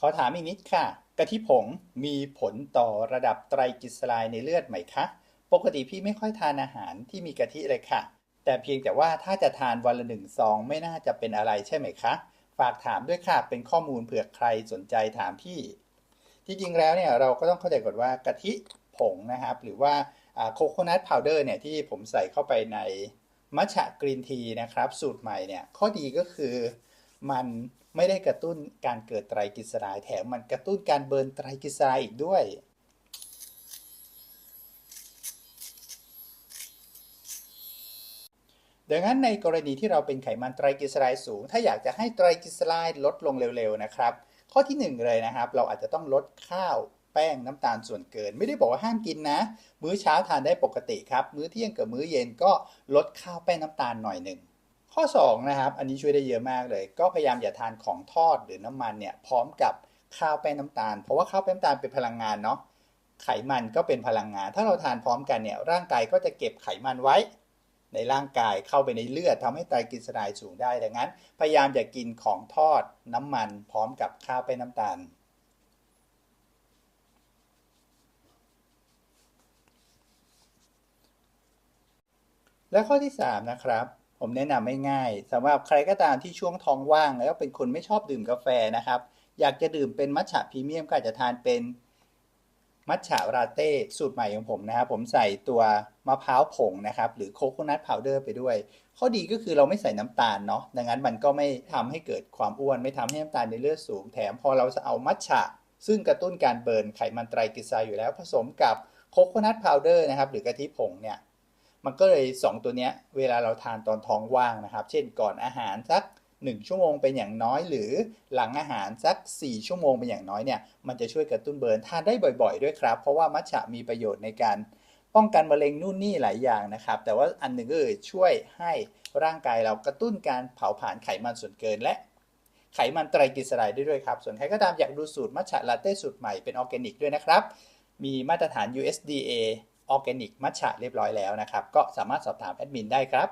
ขอถามอีกนิดค่ะ กะทิผงมีผลต่อระดับไตรกลีเซอไรด์ในเลือดไหมคะ ปกติพี่ไม่ค่อยทานอาหารที่มีกะทิเลยค่ะ แต่เพียงแต่ว่าถ้าจะทานวันละหนึ่งซองไม่น่าจะเป็นอะไรใช่ไหมคะ ฝากถามด้วยค่ะ เป็นข้อมูลเผื่อใครสนใจถามพี่ ที่จริงแล้วเนี่ยเราก็ต้องเข้าใจก่อนว่ากะทิผงนะครับ หรือว่าโคโคนัทพาวเดอร์เนี่ยที่ผมใส่เข้าไปในมัชะกรีนทีนะครับ สูตรใหม่เนี่ยข้อดีก็คือ มันไม่ได้กระตุ้นการเกิดไตรกลีเซอไรด์แถมมันกระตุ้นการเบิร์นไตรกลีเซอไรด์อีกด้วย ดังนั้นในกรณีที่เราเป็นไขมันไตรกลีเซอไรด์สูง ถ้าอยากจะให้ไตรกลีเซอไรด์ลดลงเร็วๆนะครับ ข้อที่ 1 เลยนะครับ เราอาจจะต้องลดข้าวแป้งน้ำตาลส่วนเกิน ไม่ได้บอกว่าห้ามกินนะ มื้อเช้าทานได้ปกติครับ มื้อเที่ยงกับมื้อเย็นก็ลดข้าวแป้งน้ำตาลหน่อยหนึ่ง ข้อ2นะครับอันนี้ช่วยได้เยอะมากเลย ก็พยายามอย่าทานของทอดหรือน้ำมันเนี่ยพร้อมกับข้าวแป้งน้ำตาล เพราะว่าข้าวแป้งน้ำตาลเป็นพลังงานเนาะไขมันก็เป็นพลังงาน ถ้าเราทานพร้อมกันเนี่ยร่างกายก็จะเก็บไขมันไว้ ในร่างกายเข้าไปในเลือดทำให้ไตรกลีเซอไรด์สูงได้ดังนั้น พยายามอย่ากินของทอดน้ำมันพร้อมกับข้าวแป้งน้ำตาลและข้อที่ 3 นะครับ ผมแนะนำไม่ง่ายสำหรับใครก็ตามที่ช่วงท้องว่าง แล้วเป็นคนไม่ชอบดื่มกาแฟนะครับ อยากจะดื่มเป็นมัทฉะพรีเมียมก็อาจจะทานเป็นมัทฉะราเต้สูตรใหม่ของผมนะครับ ผมใส่ตัวมะพร้าวผงนะครับ หรือโคโคนัทพาวเดอร์ไปด้วย ข้อดีก็คือเราไม่ใส่น้ำตาลเนาะดังนั้นมันก็ไม่ทำให้เกิดความอ้วน ไม่ทำให้น้ำตาลในเลือดสูง แถมพอเราจะเอามัทฉะ ซึ่งกระตุ้นการเบิร์นไขมันไตรกลีเซอไรด์อยู่แล้วผสมกับโคโคนัทพาวเดอร์นะครับ หรือกะทิผงเนี่ย มันก็เลย 2 ตัวเนี้ยเวลาเราทานตอนท้องว่างนะครับ เช่นก่อนอาหารสัก 1 ชั่วโมงเป็นอย่างน้อย หรือหลังอาหารสัก 4 ชั่วโมงเป็นอย่างน้อยเนี่ยมันจะช่วยกระตุ้นเบิร์นทานได้บ่อยๆ ด้วยครับ เพราะว่ามัทฉะมีประโยชน์ในการป้องกันมะเร็งนู่นนี่หลายอย่างนะครับ แต่ว่าอันหนึ่งก็คือช่วยให้ร่างกายเรากระตุ้นการเผาผลาญไขมันส่วนเกินและไขมันไตรกลีเซอไรด์ได้ด้วยครับ ส่วนใครก็ตามอยากดูสูตรมัทฉะลาเต้สูตรใหม่เป็นออร์แกนิกด้วยนะครับ มีมาตรฐาน USDA ออร์แกนิกมัชฉะเรียบร้อยแล้วนะครับ ก็สามารถสอบถามแอดมินได้ครับ